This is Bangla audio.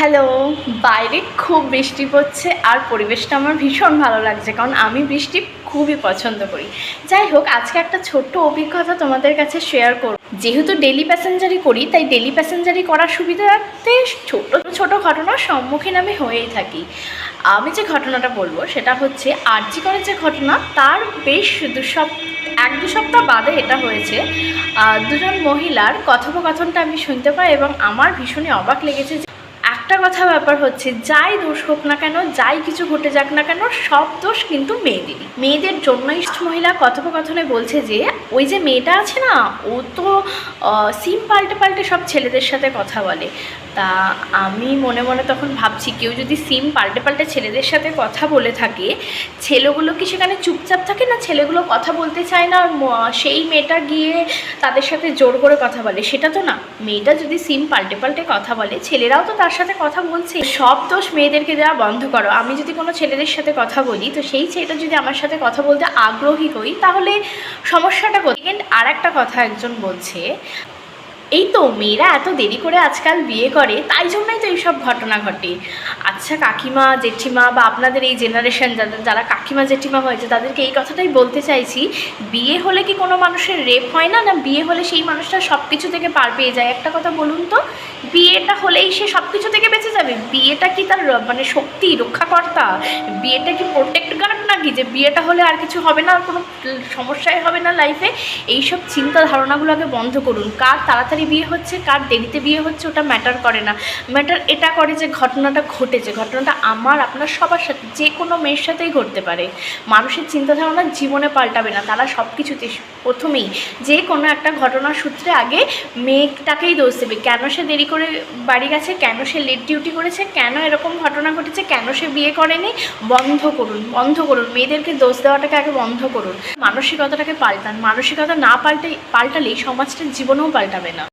হ্যালো, বাইরে খুব বৃষ্টি পড়ছে আর পরিবেশটা আমার ভীষণ ভালো লাগছে কারণ আমি বৃষ্টি খুবই পছন্দ করি। যাই হোক, আজকে একটা ছোট্ট অভিজ্ঞতা তোমাদের কাছে শেয়ার করব। যেহেতু ডেলি প্যাসেঞ্জারি করি, তাই ডেলি প্যাসেঞ্জারি করার সুবিধাতে ছোট ছোট ঘটনার সম্মুখীন আমি হয়েই থাকি। আমি যে ঘটনাটা বলব, সেটা হচ্ছে আরজি করের যে ঘটনা, তার বেশ দু এক দু সপ্তাহ বাদে এটা হয়েছে। দুজন মহিলার কথোপকথনটা আমি শুনতে পাই এবং আমার ভীষণই অবাক লেগেছে একটা কথা ব্যাপার হচ্ছে, যাই দোষ হোক না কেন, যাই কিছু ঘটে যাক না কেন, সব দোষ কিন্তু মেয়েদেরই। মেয়েদের জন্যই মহিলা কথোপকথনে বলছে যে, ওই যে মেয়েটা আছে না, ও তো সিম পাল্টে পাল্টে সব ছেলেদের সাথে কথা বলে। তা আমি মনে মনে তখন ভাবছি, কেউ যদি সিম পাল্টে পাল্টে ছেলেদের সাথে কথা বলে থাকে, ছেলেগুলো কি সেখানে চুপচাপ থাকে না? ছেলেগুলো কথা বলতে চায় না সেই মেয়েটা গিয়ে তাদের সাথে জোর করে কথা বলে? সেটা তো না। মেয়েটা যদি সিম পাল্টে পাল্টে কথা বলে, ছেলেরাও তো তার সাথে কথা বলছে। সব দোষ মেয়েদেরকে দেওয়া বন্ধ করো। আমি যদি কোনো ছেলেদের সাথে কথা বলি, তো সেই ছেলেটা যদি আমার সাথে কথা বলতে আগ্রহী হই তাহলে সমস্যাটা কোথায়? আর একটা কথা একজন বলছে এই তো মেয়েরা এত দেরি করে আজকাল বিয়ে করে, তাই জন্যই তো এইসব ঘটনা ঘটে। আচ্ছা কাকিমা, জেঠিমা বা আপনাদের এই জেনারেশন যাদের যারা কাকিমা, জেঠিমা হয়েছে, তাদেরকে এই কথাটাই বলতে চাইছি, বিয়ে হলে কি কোনো মানুষের রেপ হয় না? না, বিয়ে হলে সেই মানুষটা সব কিছু থেকে পার পেয়ে যায়? একটা কথা বলুন তো, বিয়েটা হলেই সে সব কিছু থেকে বেঁচে যাবে? বিয়েটা কি তার মানে শক্তি, রক্ষাকর্তা? বিয়েটা কি প্রোটেক্ট গার্ড নাকি? যে বিয়েটা হলে আর কিছু হবে না, আর কোনো সমস্যাই হবে না লাইফে এইসব চিন্তা ধারণাগুলো আগে বন্ধ করুন। কার তাড়াতাড়ি বিয়ে হচ্ছে, কার দেরিতে বিয়ে হচ্ছে, ওটা ম্যাটার করে না। ম্যাটার এটা করে যে ঘটনাটা ঘটেছে ঘটনাটা আমার, আপনার, সবার সাথে যে কোনো মেয়ের সাথেই ঘটতে পারে। মানুষের চিন্তাধারণা জীবনে পাল্টাবে না। তারা সব কিছুতে প্রথমেই যে কোনো একটা ঘটনার সূত্রে আগে মেয়েটাকেই দোষ দেবে। কেন সে দেরি করে বাড়ি গেছে? কেন সে লেট ডিউটি করেছে? কেন এরকম ঘটনা ঘটেছে? কেন সে বিয়ে করেনি? বন্ধ করুন বন্ধ করুন। মেয়েদেরকে দোষ দেওয়াটাকে আগে বন্ধ করুন। মানসিকতাটাকে পাল্টান। মানসিকতা না পাল্টে, পাল্টালেই সমাজটার জীবনেও পাল্টাবে না।